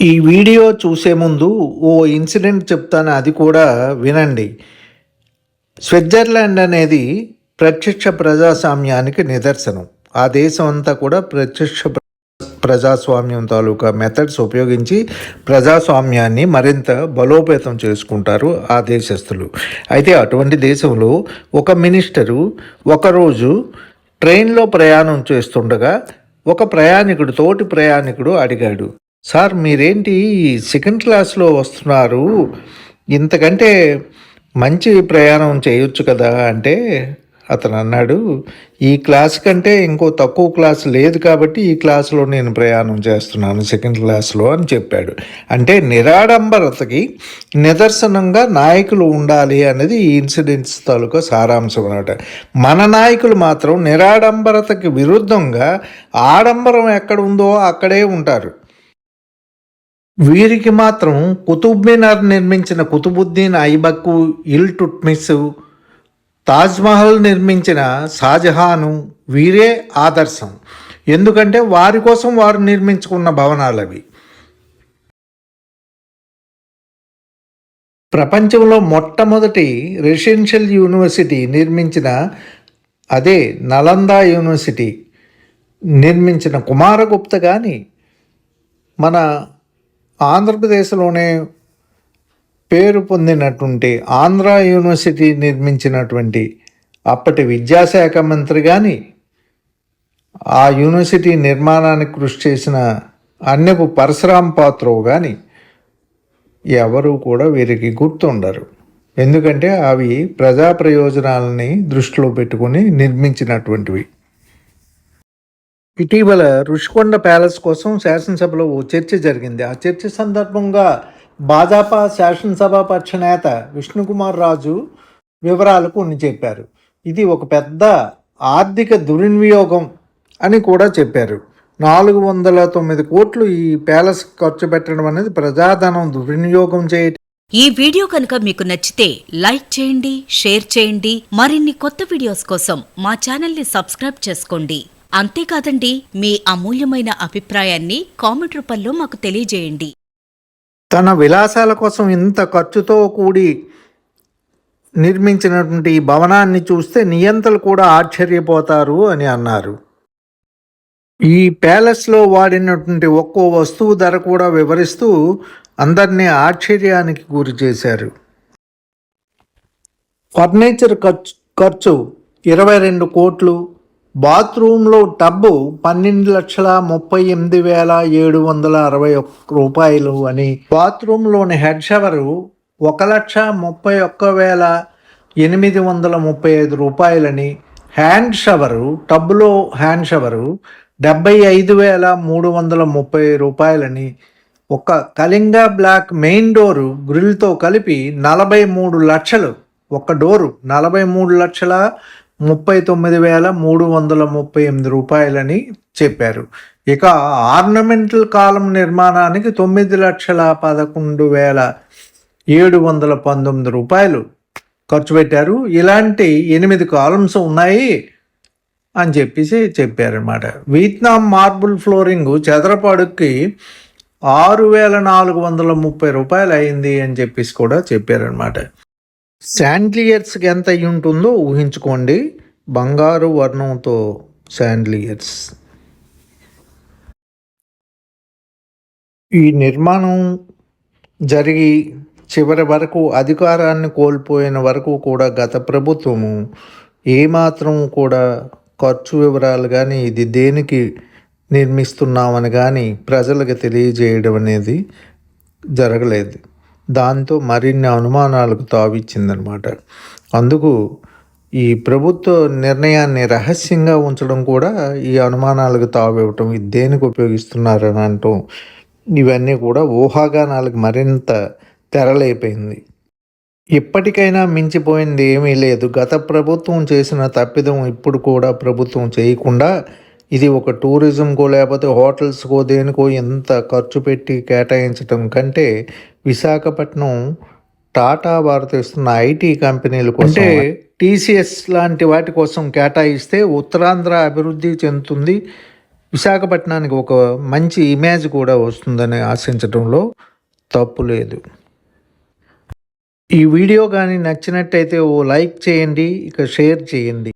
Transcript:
ఈ వీడియో చూసే ముందు ఓ ఇన్సిడెంట్ చెప్తాను అది కూడా వినండి. స్విట్జర్లాండ్ అనేది ప్రత్యక్ష ప్రజాస్వామ్యానికి నిదర్శనం. ఆ దేశం అంతా కూడా ప్రత్యక్ష ప్ర- ప్రజాస్వామ్యం తాలూకా మెథడ్స్ ఉపయోగించి ప్రజాస్వామ్యాన్ని మరింత బలోపేతం చేసుకుంటారు ఆ దేశస్తులు అయితే అటువంటి దేశంలో ఒక మినిస్టరు ఒకరోజు ట్రైన్లో ప్రయాణం చేస్తుండగా ఒక ప్రయాణికుడు తోటి ప్రయాణికుడు అడిగాడు సార్ మీరేంటి సెకండ్ క్లాస్లో వస్తున్నారు? ఇంతకంటే మంచి ప్రయాణం చేయొచ్చు కదా అంటే అతను అన్నాడు ఈ క్లాస్ కంటే ఇంకో తక్కువ క్లాస్ లేదు కాబట్టి ఈ క్లాస్లో నేను ప్రయాణం చేస్తున్నాను సెకండ్ క్లాస్లో అని చెప్పాడు. అంటే నిరాడంబరతకి నిదర్శనంగా నాయకులు ఉండాలి అనేది ఈ ఇన్సిడెంట్స్ తాలూకా సారాంశం అనమాట మన నాయకులు మాత్రం నిరాడంబరతకి విరుద్ధంగా ఆడంబరం ఎక్కడ ఉందో అక్కడే ఉంటారు. వీరికి మాత్రం కుతుబ్ మినార్ నిర్మించిన కుతుబుద్దీన్ ఐబక్కు ఇల్ టుట్మిస్ తాజ్మహల్ నిర్మించిన షాజహాను వీరే ఆదర్శం. ఎందుకంటే వారి కోసం వారు నిర్మించుకున్న భవనాలు అవి. ప్రపంచంలో మొట్టమొదటి రెసిడెన్షియల్ యూనివర్సిటీ నిర్మించిన అదే నలందా యూనివర్సిటీ నిర్మించిన కుమారగుప్త కానీ మన ఆంధ్రప్రదేశ్లోనే పేరు పొందినటువంటి ఆంధ్ర యూనివర్సిటీ నిర్మించినటువంటి అప్పటి విద్యాశాఖ మంత్రి కానీ ఆ యూనివర్సిటీ నిర్మాణానికి కృషి చేసిన అన్నపు పరశురాం పాత్రవు కానీ ఎవరు కూడా వీరికి గుర్తుండరు. ఎందుకంటే అవి ప్రజా ప్రయోజనాలని దృష్టిలో పెట్టుకుని నిర్మించినటువంటివి. ఇటీవల రుషికొండ ప్యాలెస్ కోసం శాసనసభలో ఓ చర్చ జరిగింది. ఆ చర్చ సందర్భంగా భాజపా శాసనసభ పక్ష నేత విష్ణుకుమార్ రాజు వివరాలు కొన్ని చెప్పారు. ఇది ఒక పెద్ద ఆర్థిక దుర్వినియోగం అని కూడా చెప్పారు. నాలుగు వందల తొమ్మిది కోట్లు ఈ ప్యాలెస్ ఖర్చు పెట్టడం అనేది ప్రజాధనం దుర్వినియోగం చేయటం ఈ వీడియో కనుక మీకు నచ్చితే లైక్ చేయండి షేర్ చేయండి. మరిన్ని కొత్త వీడియోస్ కోసం మా ఛానల్ని సబ్స్క్రైబ్ చేసుకోండి. అంతేకాదండి మీ అమూల్యమైన అభిప్రాయాన్ని కామెంట్ రూపంలో మాకు తెలియజేయండి. తన విలాసాల కోసం ఇంత ఖర్చుతో కూడి నిర్మించినటువంటి ఈ భవనాన్ని చూస్తే నియంతలు కూడా ఆశ్చర్యపోతారు అని అన్నారు. ఈ ప్యాలెస్లో వాడినటువంటి ఒక్కో వస్తువు ధర కూడా వివరిస్తూ అందరినీ ఆశ్చర్యానికి గురి చేశారు. ఫర్నిచర్ ఖర్చు ఖర్చు ఇరవై రెండు కోట్లు బాత్రూంలో టబ్బు పన్నెండు లక్షల ముప్పై ఎనిమిది వేల ఏడు వందల అరవై ఒక్క రూపాయలు అని బాత్రూంలోని హెడ్ షవరు ఒక లక్ష ముప్పై ఒక్క వేల ఎనిమిది వందల ముప్పై ఐదు రూపాయలని హ్యాండ్ షవరు టబ్బులో హ్యాండ్ షవరు డెబ్బై ఐదు వేల మూడు వందల ముప్పై రూపాయలని ఒక కళింగ బ్లాక్ మెయిన్ డోరు గ్రిల్తో కలిపి నలభై మూడు లక్షలు ఒక డోరు నలభై మూడు లక్షల ముప్పై తొమ్మిది వేల మూడు వందల ముప్పై ఎనిమిది రూపాయలని చెప్పారు. ఇక ఆర్నమెంటల్ కాలం నిర్మాణానికి తొమ్మిది లక్షల పదకొండు వేల ఏడు వందల పంతొమ్మిది రూపాయలు ఖర్చు పెట్టారు. ఇలాంటి ఎనిమిది కాలమ్స్ ఉన్నాయి అని చెప్పేసి చెప్పారనమాట వియత్నాం మార్బుల్ ఫ్లోరింగ్ చదరపు ఆరు వేల నాలుగు వందల ముప్పై రూపాయలు అయింది అని చెప్పేసి కూడా చెప్పారనమాట శాండ్లియర్స్కి ఎంత అయి ఉంటుందో ఊహించుకోండి. బంగారు వర్ణంతో శాండ్లియర్స్. ఈ నిర్మాణం జరిగి చివరి వరకు అధికారాన్ని కోల్పోయిన వరకు కూడా గత ప్రభుత్వము ఏమాత్రం కూడా ఖర్చు వివరాలు కానీ ఇది దేనికి నిర్మిస్తున్నామని కానీ ప్రజలకు తెలియజేయడం అనేది జరగలేదు. దాంతో మరిన్ని అనుమానాలకు తావిచ్చిందనమాట. అందుకు ఈ ప్రభుత్వ నిర్ణయాన్ని రహస్యంగా ఉంచడం కూడా ఈ అనుమానాలకు తావివ్వటం ఇది దేనికి ఉపయోగిస్తున్నారని అంటాం ఇవన్నీ కూడా ఊహాగానాలకు మరింత తెరలైపోయింది ఇప్పటికైనా మించిపోయింది ఏమీ లేదు. గత ప్రభుత్వం చేసిన తప్పిదం ఇప్పుడు కూడా ప్రభుత్వం చేయకుండా ఇది ఒక టూరిజంకో లేకపోతే హోటల్స్కో దేనికో ఎంత ఖర్చు పెట్టి కేటాయించడం కంటే విశాఖపట్నం టాటా వారు తెస్తున్న ఐటీ కంపెనీలు అంటే టీసీఎస్ లాంటి వాటి కోసం కేటాయిస్తే ఉత్తరాంధ్ర అభివృద్ధి చెందుతుంది. విశాఖపట్నానికి ఒక మంచి ఇమేజ్ కూడా వస్తుందని ఆశించడంలో తప్పు లేదు. ఈ వీడియో కానీ నచ్చినట్టయితే ఓ లైక్ చేయండి ఇక షేర్ చేయండి.